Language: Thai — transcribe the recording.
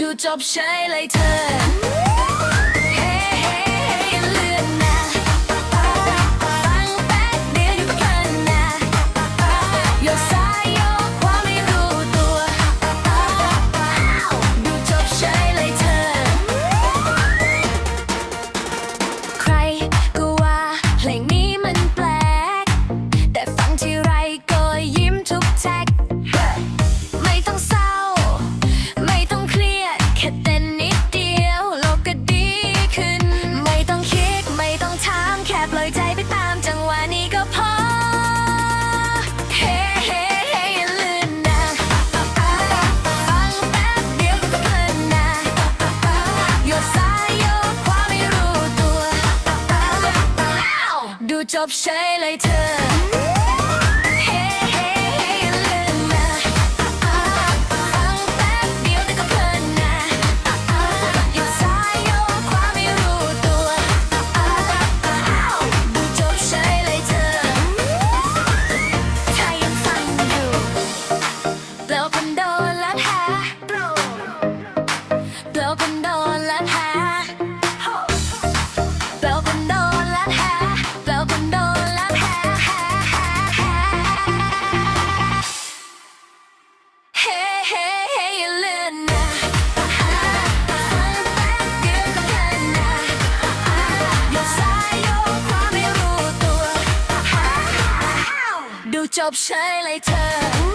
ดูจบใช่เลยเธอ stop, say later. Mm -hmm. จบใช้เลยเธอ